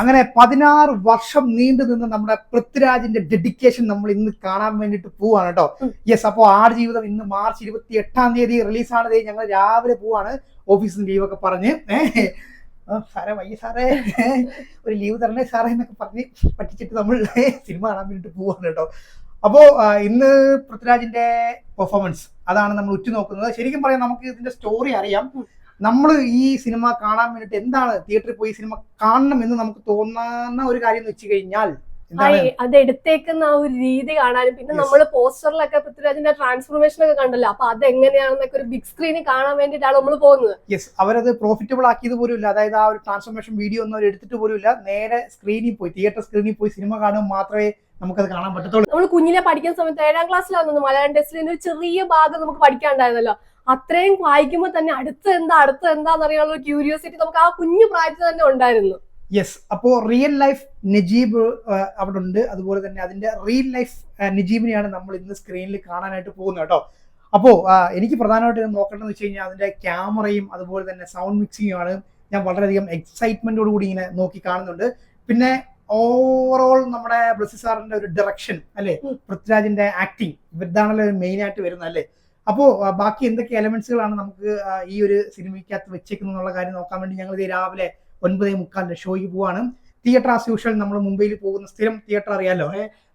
അങ്ങനെ പതിനാറ് വർഷം നീണ്ടു നിന്ന് നമ്മുടെ പൃഥ്വിരാജിന്റെ ഡെഡിക്കേഷൻ നമ്മൾ ഇന്ന് കാണാൻ വേണ്ടിട്ട് പോവാണ് കേട്ടോ. യെസ് യെസ് അപ്പോൾ ആടുജീവിതം ഇന്ന് മാർച്ച് ഇരുപത്തി എട്ടാം തീയതി റിലീസാണ് ഞങ്ങൾ രാവിലെ പോവാണ്. ഓഫീസിൽ ലീവൊക്കെ പറഞ്ഞ്. സാറേ വയ്യ സാറേ. ഒരു ലീവ് തരണേ സാറേ എന്നൊക്കെ പറഞ്ഞ് പറ്റിച്ചിട്ട് നമ്മൾ സിനിമ കാണാൻ വേണ്ടിട്ട് പോവാണ് കേട്ടോ. അപ്പോ ഇന്ന് പൃഥ്വിരാജിന്റെ പെർഫോമൻസ് അതാണ് നമ്മൾ ഉറ്റുനോക്കുന്നത്. ശരിക്കും പറയാം നമുക്ക് ഇതിന്റെ സ്റ്റോറി അറിയാം. നമ്മൾ ഈ സിനിമ കാണാൻ വേണ്ടിട്ട് എന്താണ് തിയേറ്ററിൽ പോയി സിനിമ കാണണം എന്ന് നമുക്ക് തോന്നുന്ന ഒരു കാര്യം എന്ന് വെച്ച് കഴിഞ്ഞാൽ അത് എടുത്തേക്കുന്ന ആ ഒരു രീതി കാണാനും പിന്നെ നമ്മൾ പോസ്റ്ററിലൊക്കെ പൃഥ്വിരാജിന്റെ ട്രാൻസ്ഫോർമേഷൻ ഒക്കെ കണ്ടല്ലോ അപ്പൊ അത് എങ്ങനെയാണെന്നൊക്കെ ഒരു ബിഗ് സ്ക്രീനിൽ കാണാൻ വേണ്ടിയിട്ടാണ് നമ്മൾ പോകുന്നത്. യെസ് അവരത് പ്രോഫിറ്റബിൾ ആക്കിയത് പോലും ഇല്ല. അതായത് ആ ഒരു ട്രാൻസ്ഫോർമേഷൻ വീഡിയോ ഒന്നും അവർ എടുത്തിട്ട് പോലും ഇല്ല. നേരെ സ്ക്രീനിൽ പോയി തിയേറ്റർ സ്ക്രീനിൽ പോയി സിനിമ കാണുമ്പോൾ മാത്രമേ നമുക്കത് കാണാൻ പറ്റത്തുള്ളൂ. നമ്മൾ കുഞ്ഞിനെ പഠിക്കുന്ന സമയത്ത് ഏഴാം ക്ലാസ്സിലാണെന്ന് മലയാളം ടെസ്റ്റിൽ ഒരു ചെറിയ ഭാഗം നമുക്ക് പഠിക്കാണ്ടായിരുന്നല്ലോ അത്രയും വായിക്കുമ്പോൾ തന്നെ അടുത്ത എന്താ അടുത്ത എന്താന്ന് അറിയാനുള്ള ക്യൂരിയോസിറ്റി നമുക്ക് ആ കുഞ്ഞു പ്രായത്തിൽ തന്നെ ഉണ്ടായിരുന്നു. യെസ് അപ്പോ റിയൽ ലൈഫ് നജീബ് അവിടെ ഉണ്ട്. അതുപോലെ തന്നെ അതിന്റെ റിയൽ ലൈഫ് നജീബിനെയാണ് നമ്മൾ ഇന്ന് സ്ക്രീനിൽ കാണാനായിട്ട് പോകുന്നത് കേട്ടോ. അപ്പോ എനിക്ക് പ്രധാനമായിട്ട് നോക്കേണ്ടതെന്ന് വെച്ച് കഴിഞ്ഞാൽ അതിന്റെ ക്യാമറയും അതുപോലെ തന്നെ സൗണ്ട് മിക്സിംഗും ആണ് ഞാൻ വളരെയധികം എക്സൈറ്റ്മെന്റോട് കൂടി ഇങ്ങനെ നോക്കി കാണുന്നുണ്ട്. പിന്നെ ഓവറോൾ നമ്മുടെ ബ്ലസ്സി സാറിന്റെ ഒരു ഡയറക്ഷൻ അല്ലെ. പൃഥ്വിരാജിന്റെ ആക്ടിങ് ഇവരിതാണല്ലോ മെയിൻ ആയിട്ട് വരുന്നത് അല്ലേ? അപ്പോ ബാക്കി എന്തൊക്കെ എലമെന്റ്സുകളാണ് നമുക്ക് ഈ ഒരു സിനിമയ്ക്കകത്ത് വെച്ചേക്കുന്നത് എന്നുള്ള കാര്യം നോക്കാൻ വേണ്ടി ഞങ്ങൾ രാവിലെ ഒൻപതേ മുക്കാലിന്റെ ഷോയ്ക്ക് പോവാണ്. തിയേറ്റർ ആസ് യൂഷ്വൽ നമ്മൾ മുംബൈയിൽ പോകുന്ന സ്ഥിരം തിയേറ്റർ അറിയാലോ?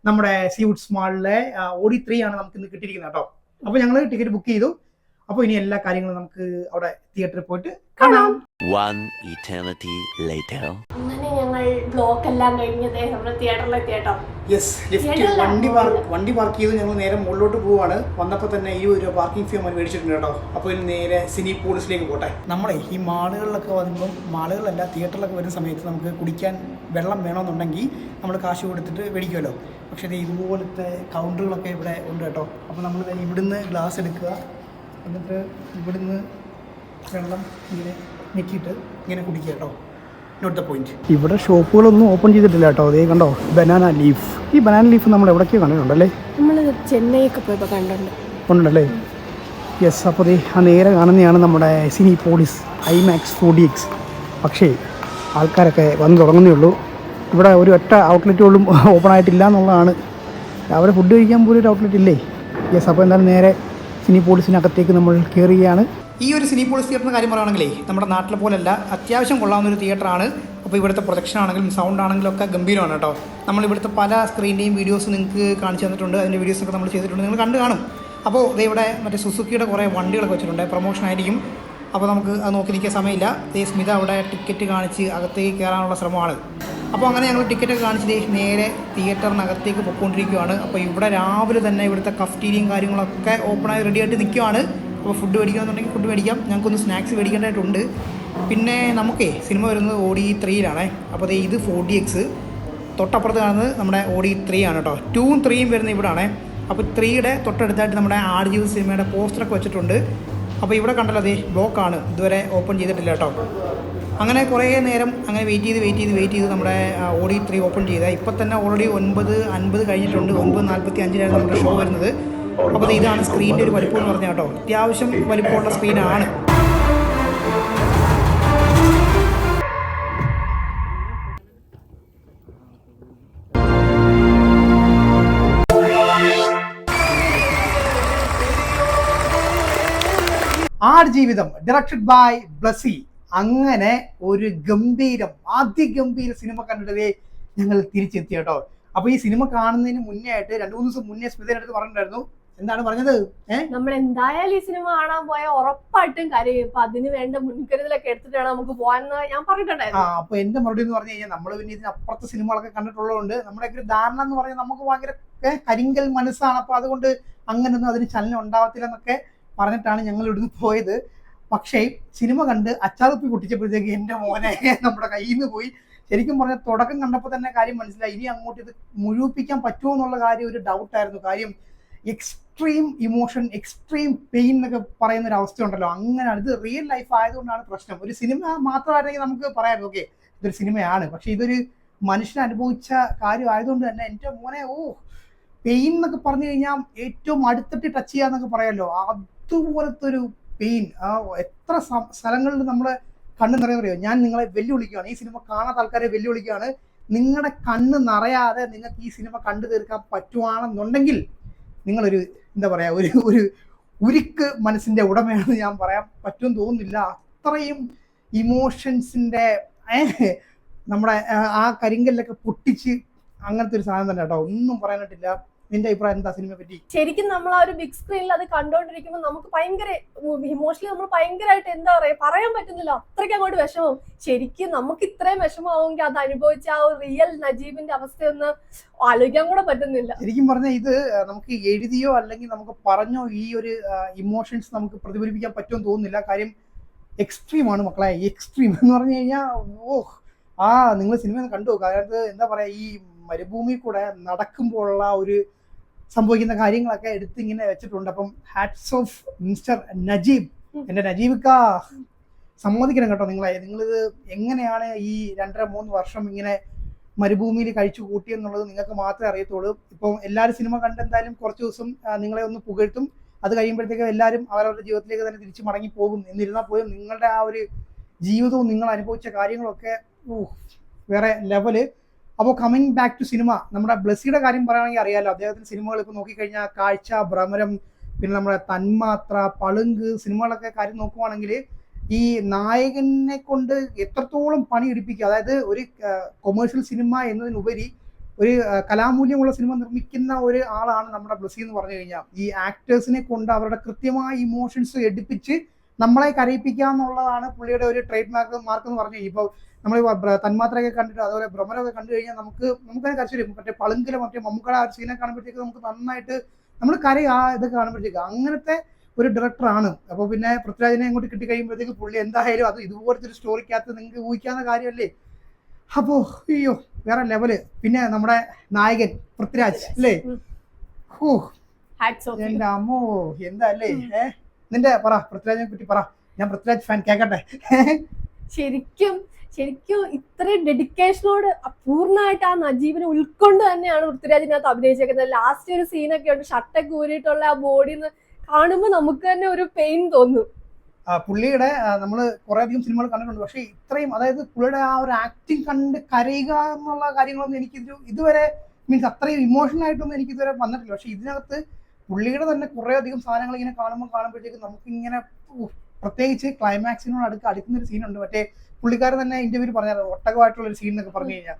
നമ്മുടെ സീവുഡ്സ് മാളിലെ ഓഡി ത്രീ ആണ് നമുക്ക് ഇന്ന് കിട്ടിയിരിക്കുന്നത് കേട്ടോ. അപ്പൊ ഞങ്ങൾ ടിക്കറ്റ് ബുക്ക് ചെയ്തു. അപ്പൊ ഇനി എല്ലാ കാര്യങ്ങളും നമുക്ക് അവിടെ തിയേറ്ററിൽ പോയിട്ട് കാണാം. ബ്ലോക്ക് എല്ലാം കഴിഞ്ഞത് യെസ് ലിഫ്റ്റ് വണ്ടി പാർക്ക് വണ്ടി പാർക്ക് ചെയ്ത് ഞങ്ങൾ നേരെ മുകളിലോട്ട് പോവാണ്. വന്നപ്പോൾ തന്നെ ഈ ഒരു പാർക്കിംഗ് ഫീ നമ്മൾ മേടിച്ചിട്ടുണ്ട് കേട്ടോ. അപ്പോൾ ഇനി നേരെ സിനി പോളിസിലേക്ക് പോട്ടെ. നമ്മളെ ഈ മാളുകളിലൊക്കെ വരുമ്പം മാളുകളല്ല തിയേറ്ററിലൊക്കെ വരുന്ന സമയത്ത് നമുക്ക് കുടിക്കാൻ വെള്ളം വേണമെന്നുണ്ടെങ്കിൽ നമ്മൾ കാശ് കൊടുത്തിട്ട് മേടിക്കുമല്ലോ. പക്ഷേ ഇതുപോലത്തെ കൗണ്ടറുകളൊക്കെ ഇവിടെ ഉണ്ട് കേട്ടോ. അപ്പോൾ നമ്മൾ ഇവിടുന്ന് ഗ്ലാസ് എടുക്കുക. എന്നിട്ട് ഇവിടുന്ന് വെള്ളം ഇങ്ങനെ ഞെക്കിയിട്ട് ഇങ്ങനെ കുടിക്കുക കേട്ടോ. നോട്ട് ദ പോയിന്റ് ഇവിടെ ഷോപ്പുകളൊന്നും ഓപ്പൺ ചെയ്തിട്ടില്ല കേട്ടോ. അതേ കണ്ടോ ബനാന ലീഫ് ഈ ബനാന ലീഫ് നമ്മൾ എവിടേക്കോ കണ്ടിട്ടുണ്ടല്ലേ? നമ്മൾ ഉണ്ടല്ലേ? യെസ് അപ്പോൾ ദേ ആ നേരെ കാണുന്നതാണ് നമ്മുടെ Cinepolis IMAX four D X പക്ഷേ ആൾക്കാരൊക്കെ വന്ന് തുടങ്ങുന്നേ ഉള്ളൂ. ഇവിടെ ഒരു ഒറ്റ ഔട്ട്ലെറ്റ് പോലും ഓപ്പൺ ആയിട്ടില്ല എന്നുള്ളതാണ്. രാവിലെ ഫുഡ് കഴിക്കാൻ പോലും ഒരു ഔട്ട്ലെറ്റ് ഇല്ലേ? യെസ് അപ്പോൾ എന്തായാലും നേരെ സിനി പോളിസിനകത്തേക്ക് നമ്മൾ കയറുകയാണ്. ഈ ഒരു സിനി പോളിസ് തിയേറ്ററിന്റെ കാര്യം പറയുകയാണെങ്കിലേ നമ്മുടെ നാട്ടിലെ പോലല്ല അത്യാവശ്യം കൊള്ളാവുന്ന ഒരു തിയേറ്ററാണ് അപ്പോൾ ഇവിടുത്തെ പ്രൊജക്ഷൻ ആണെങ്കിലും സൗണ്ട് ആണെങ്കിലും ഒക്കെ ഗംഭീരമാണ് കേട്ടോ. നമ്മൾ ഇവിടുത്തെ പല സ്ക്രീന്റെയും വീഡിയോസ് നിങ്ങൾക്ക് കാണിച്ചു തന്നിട്ടുണ്ട്. അതിന്റെ വീഡിയോസൊക്കെ നമ്മൾ ചെയ്തിട്ടുണ്ട്. നിങ്ങൾ കണ്ടു കാണും. അപ്പോൾ ദേ ഇവിടെ മറ്റേ സുസുക്കിയുടെ കുറേ വണ്ടികളൊക്കെ വെച്ചിട്ടുണ്ട്. പ്രൊമോഷൻ ആയിരിക്കും. അപ്പോൾ നമുക്ക് അത് നോക്കി നിൽക്കാൻ സമയമില്ല. ദേ സ്മിത അവിടെ ടിക്കറ്റ് കാണിച്ച് അകത്തേക്ക് കയറാനുള്ള ശ്രമമാണ്. അപ്പോൾ അങ്ങനെ ഞങ്ങൾ ടിക്കറ്റൊക്കെ കാണിച്ച് നേരെ തിയേറ്ററിനകത്തേക്ക് പൊയ്ക്കൊണ്ടിരിക്കുകയാണ്. അപ്പോൾ ഇവിടെ രാവിലെ തന്നെ ഇവിടുത്തെ കഫ്റ്റീരിയും കാര്യങ്ങളൊക്കെ ഓപ്പണായി റെഡിയായിട്ട് നിൽക്കുകയാണ്. അപ്പോൾ ഫുഡ് മേടിക്കണമെന്നുണ്ടെങ്കിൽ ഫുഡ് മേടിക്കാം. ഞങ്ങൾക്കൊന്ന് സ്നാക്സ് മേടിക്കേണ്ടതായിട്ടുണ്ട്. പിന്നെ നമുക്കേ സിനിമ വരുന്നത് ഓഡി ത്രീയിലാണേ അപ്പോൾ ദേ ഇത് ഫോർ ഡി എക്സ് തൊട്ടപ്പുറത്ത് കാണുന്നത് നമ്മുടെ ഓഡി ത്രീ ആണ് കേട്ടോ. ടൂവും ത്രീയും വരുന്നത് ഇവിടെയാണേ അപ്പോൾ ത്രീയുടെ തൊട്ടടുത്തായിട്ട് നമ്മുടെ ആർ ജി സിനിമയുടെ പോസ്റ്ററൊക്കെ വെച്ചിട്ടുണ്ട്. അപ്പോൾ ഇവിടെ കണ്ടല്ലോ അതേ ബ്ലോക്കാണ് ഇതുവരെ ഓപ്പൺ ചെയ്തിട്ടില്ല കേട്ടോ. അങ്ങനെ കുറേ നേരം അങ്ങനെ വെയിറ്റ് ചെയ്ത് വെയിറ്റ് ചെയ്ത് വെയിറ്റ് ചെയ്ത് നമ്മുടെ ഓഡി ത്രീ ഓപ്പൺ ചെയ്ത. ഇപ്പം തന്നെ ഓൾറെഡി ഒൻപത് അൻപത് കഴിഞ്ഞിട്ടുണ്ട്. ഒൻപത് നാൽപ്പത്തി അഞ്ചിനാണ് നമ്മുടെ ഷോ വരുന്നത്. അപ്പോൾ ഇതാണ് സ്ക്രീനിന്റെ ഒരു വലിപ്പം എന്ന് പറഞ്ഞാൽ കേട്ടോ. അത്യാവശ്യം വലിപ്പമുള്ള സ്ക്രീനാണ് ആടുജീവിതം ഡയറക്റ്റഡ് ബൈ ബ്ലസി. അങ്ങനെ ഒരു ഗംഭീരം അതിഗംഭീര സിനിമ കണ്ടിട്ട് ഞങ്ങൾ തിരിച്ചെത്തി കേട്ടോ. അപ്പൊ ഈ സിനിമ കാണുന്നതിന് മുന്നേ ആയിട്ട് രണ്ടു മൂന്ന് ദിവസം മുന്നേ സ്മിതയുടെ അടുത്ത് പറഞ്ഞിട്ടുണ്ടായിരുന്നു എന്താണ് പറഞ്ഞത്? നമ്മൾ എന്തായാലും ഈ സിനിമ കാണാൻ പോയ ഉറപ്പായിട്ടും കരയും. അപ്പൊ അതിന് വേണ്ട മുൻകരുതലൊക്കെ എടുത്തിട്ടാണ് നമുക്ക് പോകാൻ ഞാൻ ആ പറഞ്ഞിട്ടുണ്ടായിരുന്നു അപ്പൊ എന്റെ മറുപടി എന്ന് പറഞ്ഞു കഴിഞ്ഞാൽ നമ്മൾ പിന്നെ ഇതിനപ്പുറത്തെ സിനിമകളൊക്കെ കണ്ടിട്ടുള്ളതുകൊണ്ട് നമ്മുടെ ഒരു ധാരണ എന്ന് പറഞ്ഞാൽ നമുക്ക് ഭയങ്കര കരിങ്കൽ മനസ്സാണ്. അപ്പൊ അതുകൊണ്ട് അങ്ങനൊന്നും അതിന് ചലനം ഉണ്ടാവത്തില്ല എന്നൊക്കെ പറഞ്ഞിട്ടാണ് ഞങ്ങൾ ഇവിടുന്ന് പോയത്. പക്ഷേ സിനിമ കണ്ട് അച്ചാറുപ്പി പൊട്ടിച്ചപ്പോഴത്തേക്ക് എന്റെ മോനെ നമ്മുടെ കയ്യിൽ നിന്ന് പോയി. ശരിക്കും പറഞ്ഞാൽ തുടക്കം കണ്ടപ്പോൾ തന്നെ കാര്യം മനസ്സിലായി. ഇനി അങ്ങോട്ട് ഇത് മുഴുവിപ്പിക്കാൻ പറ്റുമോ എന്നുള്ള കാര്യം ഒരു ഡൗട്ടായിരുന്നു കാര്യം എക്സ്ട്രീം ഇമോഷൻ എക്സ്ട്രീം പെയിൻ എന്നൊക്കെ പറയുന്ന ഒരു അവസ്ഥ ഉണ്ടല്ലോ അങ്ങനെയാണ്. ഇത് റിയൽ ലൈഫ് ആയതുകൊണ്ടാണ് പ്രശ്നം. ഒരു സിനിമ മാത്രമായിരുന്നെങ്കിൽ നമുക്ക് പറയാം. ഓക്കെ ഇതൊരു സിനിമയാണ്. പക്ഷെ ഇതൊരു മനുഷ്യൻ അനുഭവിച്ച കാര്യം ആയതുകൊണ്ട് തന്നെ എന്റെ മോനെ ഓ പെയിൻ എന്നൊക്കെ പറഞ്ഞു കഴിഞ്ഞാൽ ഏറ്റവും അടുത്തിട്ട് ടച്ച് ചെയ്യാന്നൊക്കെ പറയാമല്ലോ അതുപോലത്തെ ഒരു പെയിൻ എത്ര സ്ഥലങ്ങളിൽ നമ്മളെ കണ്ണ് നിറയുന്നറിയോ ഞാൻ നിങ്ങളെ വെല്ലുവിളിക്കുകയാണ്. ഈ സിനിമ കാണാത്ത ആൾക്കാരെ വെല്ലുവിളിക്കുകയാണ്. നിങ്ങളുടെ കണ്ണ് നിറയാതെ നിങ്ങൾക്ക് ഈ സിനിമ കണ്ടു തീർക്കാൻ പറ്റുവാണെന്നുണ്ടെങ്കിൽ നിങ്ങളൊരു എന്താ പറയാ ഒരു ഒരു ഉരുക്ക് മനസ്സിന്റെ ഉടമയാണെന്ന് ഞാൻ പറയാൻ പറ്റുമെന്ന് തോന്നുന്നില്ല. അത്രയും ഇമോഷൻസിന്റെ നമ്മുടെ ആ, കരിങ്കല്ലൊക്കെ പൊട്ടിച്ച് അങ്ങനത്തെ ഒരു സാധനം തന്നെ കേട്ടോ. ഒന്നും പറയാനായിട്ടില്ല. നിന്റെ അഭിപ്രായം എന്താ സിനിമയെ പറ്റി? ശരിക്കും നമ്മൾ ആ ഒരു ബിഗ് സ്ക്രീനിൽ അത് കണ്ടോണ്ടിരിക്കുമ്പോൾ നമുക്ക് ഭയങ്കര ഇമോഷണലി നമ്മൾ ഭയങ്കരമായിട്ട് എന്താ പറയാ പറയാൻ പറ്റുന്നില്ല. അത്രയ്ക്ക് അങ്ങോട്ട് വിഷമം ശരിക്കും നമുക്ക് ഇത്രയും വിഷമമാവുമെങ്കിൽ അത് അനുഭവിച്ച ആ ഒരു റിയൽ നജീബിന്റെ അവസ്ഥയൊന്ന് ആലോചിക്കാൻ കൂടെ പറ്റുന്നില്ല. ശരിക്കും പറഞ്ഞാൽ ഇത് നമുക്ക് എഴുതിയോ അല്ലെങ്കിൽ നമുക്ക് പറഞ്ഞോ ഈ ഒരു ഇമോഷൻസ് നമുക്ക് പ്രതിഫലിപ്പിക്കാൻ പറ്റുമെന്ന് തോന്നുന്നില്ല. കാര്യം എക്സ്ട്രീം ആണ് മക്കളെ. എക്സ്ട്രീം എന്ന് പറഞ്ഞു കഴിഞ്ഞാൽ ഓഹ് ആ നിങ്ങൾ സിനിമ കണ്ടു കാരണം എന്താ പറയാ ഈ മരുഭൂമി കൂടെ നടക്കുമ്പോഴുള്ള ഒരു സംഭവിക്കുന്ന കാര്യങ്ങളൊക്കെ എടുത്ത് ഇങ്ങനെ വെച്ചിട്ടുണ്ട്. അപ്പം ഹാറ്റ്സ് ഓഫ് മിസ്റ്റർ നജീബ് ഉം. എന്റെ നജീബിക്ക. സമ്മതിക്കണം കേട്ടോ നിങ്ങളെ. നിങ്ങളിത് എങ്ങനെയാണ് ഈ രണ്ടര മൂന്ന് വർഷം ഇങ്ങനെ മരുഭൂമിയിൽ കഴിച്ചു കൂട്ടിയെന്നുള്ളത് നിങ്ങൾക്ക് മാത്രമേ അറിയത്തുള്ളൂ. ഇപ്പം എല്ലാവരും സിനിമ കണ്ടെന്തായാലും കുറച്ച് ദിവസം നിങ്ങളെ ഒന്ന് പുകഴ്ത്തും. അത് കഴിയുമ്പോഴത്തേക്കും എല്ലാവരും അവരവരുടെ ജീവിതത്തിലേക്ക് തന്നെ തിരിച്ചു മടങ്ങി പോകും. എന്നിരുന്നാൽ പോലും നിങ്ങളുടെ ആ ഒരു ജീവിതവും നിങ്ങൾ അനുഭവിച്ച കാര്യങ്ങളൊക്കെ വേറെ ലെവൽ അപ്പോൾ കമ്മിങ് ബാക്ക് ടു സിനിമ നമ്മുടെ ബ്ലസ്സിയുടെ കാര്യം പറയുകയാണെങ്കിൽ അറിയാലോ. അദ്ദേഹത്തിന്റെ സിനിമകൾ ഇപ്പോൾ നോക്കിക്കഴിഞ്ഞാൽ കാഴ്ച ഭ്രമരം പിന്നെ നമ്മുടെ തന്മാത്ര പളുങ്ക് സിനിമകളൊക്കെ കാര്യം നോക്കുവാണെങ്കിൽ ഈ നായകനെ കൊണ്ട് എത്രത്തോളം പണി എടുപ്പിക്കുക അതായത് ഒരു കൊമേഴ്ഷ്യൽ സിനിമ എന്നതിനുപരി ഒരു കലാമൂല്യമുള്ള സിനിമ നിർമ്മിക്കുന്ന ഒരു ആളാണ് നമ്മുടെ ബ്ലസ്സി എന്ന് പറഞ്ഞു കഴിഞ്ഞാൽ. ഈ ആക്ടേഴ്സിനെ കൊണ്ട് അവരുടെ കൃത്യമായ ഇമോഷൻസ് എടുപ്പിച്ച് നമ്മളെ കരയിപ്പിക്കുക എന്നുള്ളതാണ് പുള്ളിയുടെ ഒരു ട്രേഡ് മാർക്ക് മാർക്ക് എന്ന് പറഞ്ഞു ഇപ്പോൾ നമ്മൾ തന്മാത്രയൊക്കെ കണ്ടിട്ട് അതുപോലെ ഭ്രമരമൊക്കെ കണ്ടു കഴിഞ്ഞാൽ നമുക്ക് നമുക്ക് കരച്ചു വരും. മറ്റേ പളുങ്കിലെ മറ്റേ മമ്മൂക്കട ആ സീനെ കാണുമ്പോഴത്തേക്ക് നമുക്ക് നന്നായിട്ട് നമ്മൾ കരയും ആ ഇത് കാണുമ്പോഴത്തേക്ക്. അങ്ങനത്തെ ഒരു ഡയറക്ടറാണ് അപ്പോൾ പിന്നെ പൃഥ്വിരാജിനെ അങ്ങോട്ട് കിട്ടി കഴിയുമ്പോഴത്തേക്ക് പുള്ളി എന്തായാലും അത് ഇതുപോലത്തെ ഒരു സ്റ്റോറിക്കകത്ത് നിങ്ങൾക്ക് ഊഹിക്കാവുന്ന കാര്യമല്ലേ? അപ്പോ അയ്യോ വേറെ ലെവൽ പിന്നെ നമ്മുടെ നായകൻ പൃഥ്വിരാജ് അല്ലേ? ഓ എന്റെ അമ്മോ എന്താ അല്ലേ? ഏ? നിന്റെ പറ പൃഥ്വിരാജിനെ പറ്റി പറ. ഞാൻ പൃഥ്വിരാജ് ഫാൻ കേക്കട്ടെ. ശരിക്കും ശരിക്കും ഇത്രയും ഡെഡിക്കേഷനോട് പൂർണമായിട്ട് ആ നജീബിനെ ഉൾക്കൊണ്ട് തന്നെയാണ് പൃഥ്വിരാജിനകത്ത് അഭിനയിച്ചേക്കുന്നത്. ലാസ്റ്റ് ഒരു സീനൊക്കെ ഉണ്ട് ഷട്ടൊക്കെ ഊരിയിട്ടുള്ള ആ ബോഡിന്ന് കാണുമ്പോൾ നമുക്ക് തന്നെ ഒരു പെയിൻ തോന്നും. പുള്ളിയുടെ നമ്മൾ കുറെ അധികം സിനിമകൾ കണ്ടിട്ടുണ്ട്. പക്ഷേ ഇത്രയും അതായത് പുള്ളിയുടെ ആ ഒരു ആക്ടിങ് കണ്ട് കരയുക എന്നുള്ള കാര്യങ്ങളൊന്നും എനിക്ക് ഇതുവരെ മീൻസ് അത്രയും ഇമോഷണൽ ആയിട്ടൊന്നും എനിക്ക് ഇതുവരെ വന്നിട്ടില്ല. പക്ഷെ ഇതിനകത്ത് പുള്ളിയുടെ തന്നെ കുറെ അധികം സാധനങ്ങൾ ഇങ്ങനെ കാണുമ്പോൾ കാണുമ്പോഴത്തേക്ക് നമുക്ക് ഇങ്ങനെ പ്രത്യേകിച്ച് ക്ലൈമാക്സിനോട് അടുക്ക അടുക്കുന്ന ഒരു സീനുണ്ട് മറ്റേ പുള്ളിക്കാരൻ തന്നെ ഇന്റർവ്യൂ പറഞ്ഞത് ഒട്ടകമായിട്ടുള്ള ഒരു സീൻ എന്നൊക്കെ പറഞ്ഞു കഴിഞ്ഞാൽ.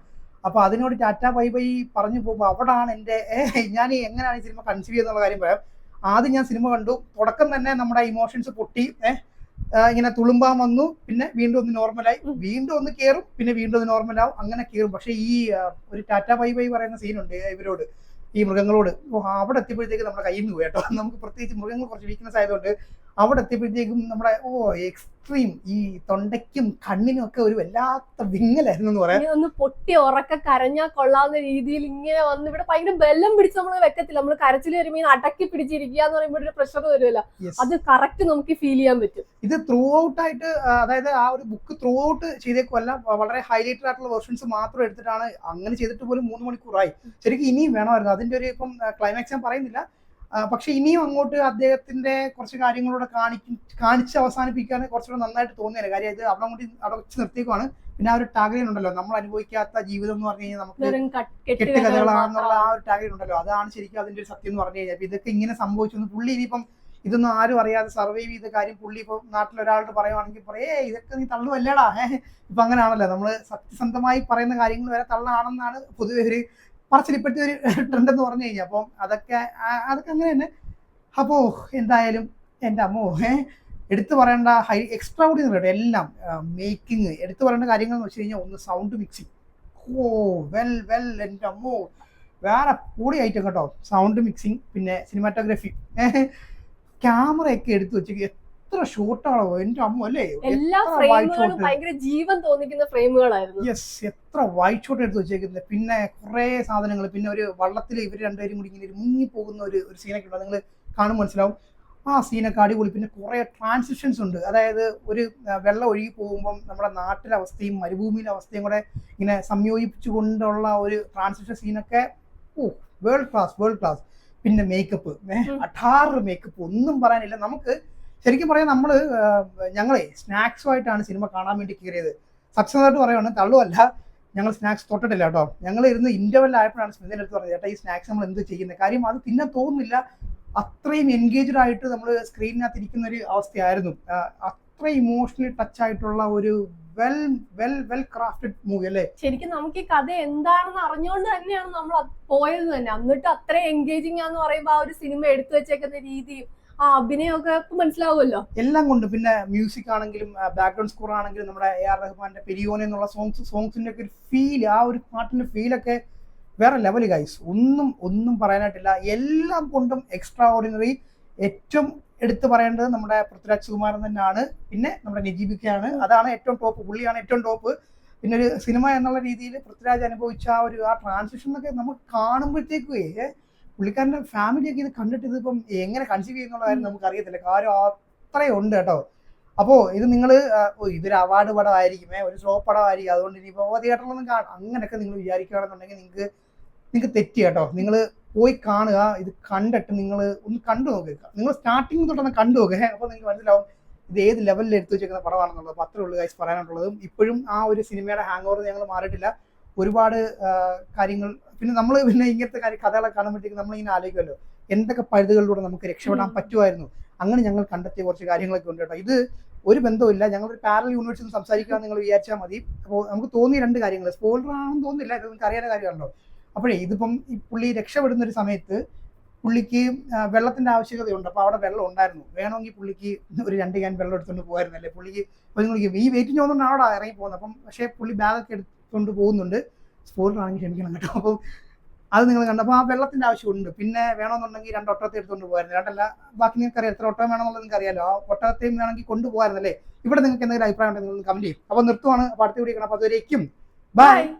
അപ്പൊ അതിനോട് ടാറ്റ ബൈ ബൈ പറഞ്ഞു പോകുമ്പോൾ അവിടാണ് എന്റെ ഞാൻ എങ്ങനെയാണ് ഈ സിനിമ കൺസീവ് ചെയ്യുന്നുള്ള കാര്യം പറയാം. ആദ്യം ഞാൻ സിനിമ കണ്ടു. തുടക്കം തന്നെ നമ്മുടെ ഇമോഷൻസ് പൊട്ടി ഇങ്ങനെ തുളുമ്പാൻ വന്നു. പിന്നെ വീണ്ടും ഒന്ന് നോർമലായി വീണ്ടും ഒന്ന് കയറും പിന്നെ വീണ്ടും ഒന്ന് നോർമലാവും അങ്ങനെ കയറും പക്ഷെ ഈ ഒരു ടാറ്റ ബൈ ബൈ പറയുന്ന സീനുണ്ട് ഇവരോട്. ഈ മൃഗങ്ങളോട്. അവിടെ എത്തിയപ്പോഴത്തേക്ക് നമ്മുടെ കയ്യിൽ നിന്ന് കേട്ടോ. നമുക്ക് പ്രത്യേകിച്ച് മൃഗങ്ങൾ കുറച്ച് വീക്ക്നെസ് ആയതുകൊണ്ട് അവിടെ എത്തിയപ്പോഴത്തേക്കും നമ്മുടെ ഓ എക്സ്ട്രീം ഈ തൊണ്ടയ്ക്കും കണ്ണിനും ഒക്കെ ഒരു വല്ലാത്ത വിങ്ങലായിരുന്നു എന്ന് പറയാം. ഒന്ന് പൊട്ടി ഉറക്ക കരഞ്ഞാൽ കൊള്ളാവുന്ന രീതിയിൽ ഇങ്ങനെ വന്ന് ഇവിടെ ഭയങ്കര ബലം പിടിച്ച് നമ്മൾ വെക്കത്തില്ല. നമ്മൾ കരച്ചിൽ വരുമ്പോൾ അടക്കി പിടിച്ചിരിക്കുക എന്ന് പറയുമ്പോൾ ഒരു പ്രഷർ വരുമല്ലോ അത് കറക്റ്റ് നമുക്ക് ഫീൽ ചെയ്യാൻ പറ്റും. ഇത് ത്രൂ ഔട്ട് ആയിട്ട് അതായത് ആ ഒരു ബുക്ക് ത്രൂ ഔട്ട് ചെയ്തേക്കുമല്ല വളരെ ഹൈലൈറ്റഡ് ആയിട്ടുള്ള വെർഷൻസ് മാത്രം എടുത്തിട്ടാണ് അങ്ങനെ ചെയ്തിട്ട് പോലും മൂന്ന് മണിക്കൂറായി. ശരിക്കും ഇനിയും വേണമായിരുന്നു. അതിന്റെ ഒരു ഇപ്പം ക്ലൈമാക്സ് ഞാൻ പറയുന്നില്ല. പക്ഷെ ഇനിയും അങ്ങോട്ട് അദ്ദേഹത്തിന്റെ കുറച്ച് കാര്യങ്ങളൂടെ കാണിക്കും കാണിച്ച് അവസാനിപ്പിക്കാൻ കുറച്ചുകൂടെ നന്നായിട്ട് തോന്നിയത് കാര്യം ഇത് അവിടെ കൂടി അവിടെ വെച്ച് നിർത്തിയേക്കുവാണ്. പിന്നെ ആ ഒരു ടാഗ്ലൈൻ ഉണ്ടല്ലോ നമ്മൾ അനുഭവിക്കാത്ത ജീവിതം എന്ന് പറഞ്ഞു കഴിഞ്ഞാൽ നമുക്ക് കെട്ടുകഥകളാണെന്നുള്ള ആ ഒരു ടാഗ്ലൈൻ ഉണ്ടല്ലോ. അതാണ് ശരിക്കും അതിന്റെ ഒരു സത്യം എന്ന് പറഞ്ഞു കഴിഞ്ഞാൽ. ഇതൊക്കെ ഇങ്ങനെ സംഭവിച്ചു പുള്ളി ഇനിയിപ്പം ഇതൊന്നും ആരും അറിയാതെ സർവൈവ് ചെയ്ത കാര്യം പുള്ളി ഇപ്പൊ നാട്ടിൽ ഒരാളോട് പറയുവാണെങ്കിൽ പറയേ ഇതൊക്കെ നീ തള്ളുവല്ലേടാ. ഏഹ് ഇപ്പൊ അങ്ങനെയാണല്ലോ. നമ്മൾ സത്യസന്ധമായി പറയുന്ന കാര്യങ്ങൾ വരെ തള്ളാണെന്നാണ് പൊതുവെ ഒരു പറച്ചിൽ ഇപ്പോഴത്തെ ഒരു ട്രെൻഡ് എന്ന് പറഞ്ഞു കഴിഞ്ഞാൽ അപ്പം അതൊക്കെ അതൊക്കെ അങ്ങനെ തന്നെ. അപ്പോ എന്തായാലും എന്റെ അമ്മോ എടുത്തു പറയേണ്ട ഹൈ എക്സ്ട്രാ കൂടി കേട്ടോ എല്ലാം മേക്കിംഗ് എടുത്തു പറയേണ്ട കാര്യങ്ങൾ എന്ന് വെച്ച് കഴിഞ്ഞാൽ ഒന്ന് sound mixing oh well well എന്റെ അമ്മോ. വേറെ കൂടി ഐറ്റം കേട്ടോ. സൗണ്ട് മിക്സിങ് പിന്നെ സിനിമാറ്റോഗ്രഫി ക്യാമറയൊക്കെ എടുത്തു വെച്ച് എത്ര ഷൂട്ടാണോ എന്റെ അമ്മ അല്ലേ? എല്ലാ ഫ്രെയിമുകളും ഭയങ്കര ജീവൻ തോന്നിക്കുന്ന ഫ്രെയിമുകളായിരുന്നു യെസ് എത്ര വൈറ്റ് ഷോട്ട് എടുത്ത് വെച്ചേക്കുന്നത്. പിന്നെ കുറെ സാധനങ്ങൾ പിന്നെ ഒരു വള്ളത്തിൽ ഇവർ രണ്ടുപേരും കൂടി ഇങ്ങനെ മുങ്ങി പോകുന്ന ഒരു ഒരു സീനൊക്കെ ഉണ്ട് നിങ്ങൾ കാണും മനസ്സിലാവും. ആ സീനൊക്കെ അടിപൊളി. പിന്നെ കുറേ ട്രാൻസിഷൻസ് ഉണ്ട്. അതായത് ഒരു വെള്ളം ഒഴുകി പോകുമ്പം നമ്മുടെ നാട്ടിലെ അവസ്ഥയും മരുഭൂമിയിലെ അവസ്ഥയും കൂടെ ഇങ്ങനെ സംയോജിപ്പിച്ചുകൊണ്ടുള്ള ഒരു ട്രാൻസിഷൻ സീനൊക്കെ oh world class world class പിന്നെ മേക്കപ്പ്. അഠാറ് മേക്കപ്പ് ഒന്നും പറയാനില്ല. നമുക്ക് ശരിക്കും പറയാം നമ്മൾ ഞങ്ങളെ സ്നാക്സുമായിട്ടാണ് സിനിമ കാണാൻ വേണ്ടി കയറിയത്. സത്യസന്ധമായിട്ട് പറയുകയാണ് തള്ളുമല്ല ഞങ്ങൾ സ്നാക്സ് തൊട്ടിട്ടില്ല കേട്ടോ. ഞങ്ങൾ ഇരുന്ന് ഇന്റർവെൽ ആയപ്പോഴാണ് സ്മിതിന്റെ അടുത്ത് പറഞ്ഞത് ചേട്ടാ ഈ സ്നാക്സ് നമ്മൾ എന്ത് ചെയ്യുന്നത് കാര്യം അത് തിന്നാൻ തോന്നുന്നില്ല. അത്രയും എൻഗേജ്ഡ് ആയിട്ട് നമ്മൾ സ്ക്രീനിനകത്ത് ഇരിക്കുന്ന ഒരു അവസ്ഥയായിരുന്നു അത്ര ഇമോഷണലി ടച്ച് ആയിട്ടുള്ള ഒരു well well well crafted movie അല്ലേ? ശരിക്കും നമുക്ക് ഈ കഥ എന്താണെന്ന് അറിഞ്ഞുകൊണ്ട് തന്നെയാണ് നമ്മൾ പോയത് തന്നെ. എന്നിട്ട് അത്ര എൻഗേജിങ് ആന്ന് പറയുമ്പോൾ ആ ഒരു സിനിമ എടുത്തു വെച്ചേക്കുന്ന രീതിയും ആ അഭിനയമൊക്കെ മനസ്സിലാവുമല്ലോ. എല്ലാം കൊണ്ട് പിന്നെ മ്യൂസിക് ആണെങ്കിലും ബാക്ക്ഗ്രൗണ്ട് സ്കോർ ആണെങ്കിലും നമ്മുടെ എ ആർ റഹ്മാന്റെ പെരിയോനെ എന്നുള്ള സോങ്സ് സോങ്സിന്റെ ഒക്കെ ഒരു ഫീൽ ആ ഒരു പാട്ടിന്റെ ഫീൽ ഒക്കെ വേറെ ലെവൽ ഗൈസ് ഒന്നും ഒന്നും പറയാനായിട്ടില്ല. എല്ലാം കൊണ്ടും എക്സ്ട്രാ ഓർഡിനറി ഏറ്റവും എടുത്തു പറയേണ്ടത് നമ്മുടെ പൃഥ്വിരാജ് സുകുമാരൻ തന്നെയാണ്. പിന്നെ നമ്മുടെ നിജീബിക്കയാണ് അതാണ് ഏറ്റവും ടോപ്പ് പുള്ളിയാണ് ഏറ്റവും ടോപ്പ് പിന്നെ ഒരു സിനിമ എന്നുള്ള രീതിയിൽ പൃഥ്വിരാജ് അനുഭവിച്ച ആ ഒരു ആ ട്രാൻസിഷൻ ഒക്കെ നമ്മൾ കാണുമ്പോഴത്തേക്കേ പുള്ളിക്കാരന്റെ ഫാമിലിയൊക്കെ ഇത് കണ്ടിട്ട് ഇതിപ്പം എങ്ങനെ കൺസീവ് ചെയ്യുന്നുള്ള കാര്യം നമുക്ക് അറിയത്തില്ല കാര്യം അത്രയും ഉണ്ട് കേട്ടോ. അപ്പോ ഇത് നിങ്ങൾ ഇതൊരു അവാർഡ് പടമായിരിക്കുമേ ഒരു ഷോ പടമായിരിക്കും. അതുകൊണ്ട് ഇനിയിപ്പോ തിയേറ്ററിലൊന്നും കാണാം അങ്ങനെയൊക്കെ നിങ്ങൾ വിചാരിക്കുകയാണെന്നുണ്ടെങ്കിൽ നിങ്ങൾക്ക് നിങ്ങൾക്ക് തെറ്റി കേട്ടോ. നിങ്ങൾ പോയി കാണുക ഇത് കണ്ടിട്ട് നിങ്ങൾ ഒന്ന് കണ്ടു നോക്കുക നിങ്ങൾ സ്റ്റാർട്ടിങ് തൊട്ടൊന്ന് കണ്ടു നോക്കുക അപ്പോൾ നിങ്ങൾക്ക് മനസ്സിലാവും ഇത് ഏത് ലെവലിൽ എടുത്തു വെച്ചേക്കുന്ന പടമാണെന്നുള്ളത്. അപ്പോൾ അത്രേ ഉള്ളൂ കാര്യം പറയാനുള്ളതും. ഇപ്പോഴും ആ ഒരു സിനിമയുടെ ഹാങ് ഓവർ ഞങ്ങൾ മാറിയിട്ടില്ല. ഒരുപാട് കാര്യങ്ങൾ. പിന്നെ നമ്മൾ പിന്നെ ഇങ്ങനത്തെ കാര്യം കഥകളൊക്കെ കാണുമ്പോഴത്തേക്ക് നമ്മളിങ്ങനെ ആലോചിക്കുമല്ലോ എന്തൊക്കെ പഴുതുകളിലൂടെ നമുക്ക് രക്ഷപ്പെടാൻ. പറ്റുമായിരുന്നു? അങ്ങനെ ഞങ്ങൾ കണ്ടെത്തിയ കുറച്ച് കാര്യങ്ങളൊക്കെ ഉണ്ട് കേട്ടോ. ഇത് ഒരു ബന്ധവുമില്ല. ഞങ്ങൾ ഒരു പാരൽ യൂണിവേഴ്സിൽ നിന്ന് സംസാരിക്കുക നിങ്ങൾ വിചാരിച്ചാൽ മതി. അപ്പോൾ നമുക്ക് തോന്നിയ രണ്ട് കാര്യങ്ങൾ. സ്പോയിലർ ആണെന്ന് തോന്നുന്നില്ല. ഇത് നിങ്ങൾക്ക് അറിയാത്ത കാര്യമാണല്ലോ. അപ്പോഴേ ഇതിപ്പം ഈ പുള്ളി രക്ഷപ്പെടുന്ന ഒരു സമയത്ത് പുള്ളിക്ക് വെള്ളത്തിന്റെ ആവശ്യകതയുണ്ട്. അപ്പോൾ അവിടെ വെള്ളം ഉണ്ടായിരുന്നു. വേണമെങ്കിൽ പുള്ളിക്ക് ഒരു രണ്ട് ക്യാൻ വെള്ളം എടുത്തുകൊണ്ട് പോകായിരുന്നല്ലേ പുള്ളിക്ക് നിങ്ങൾ ഈ വെയിറ്റിംഗ് ചോദിച്ചുകൊണ്ടാണ് അവിടെ ഇറങ്ങി പോകുന്നത്. അപ്പം പക്ഷേ പുള്ളി ബാഗൊക്കെ എടുത്തുകൊണ്ട് പോകുന്നുണ്ട് സ്പോയിലർ ആണെങ്കിൽ ക്ഷമിക്കണം കേട്ടോ. അപ്പം അത് നിങ്ങൾ കണ്ടപ്പോൾ ആ വെള്ളത്തിന്റെ ആവശ്യമുണ്ട്. പിന്നെ വേണമെന്നുണ്ടെങ്കിൽ രണ്ട് ഒട്ടകത്തെ എടുത്തുകൊണ്ട് പോകായിരുന്നു രണ്ടല്ല ബാക്കി നിങ്ങൾക്ക് അറിയാം. എത്ര ഒട്ടകം വേണമെന്നുള്ളത് നിങ്ങൾക്ക് അറിയാലോ. ആ ഒട്ടകത്തെയും വേണമെങ്കിൽ കൊണ്ടുപോകായിരുന്നല്ലേ ഇവിടെ നിങ്ങൾക്ക് എന്തെങ്കിലും അഭിപ്രായം ഉണ്ടെങ്കിൽ നിങ്ങൾ കമന്റ് ചെയ്യും. അപ്പോൾ നിർത്തുവാണ്. അപ്പോൾ അടുത്ത വീഡിയോ കാണാം. അപ്പോൾ അതുവരേക്കും. ബൈ.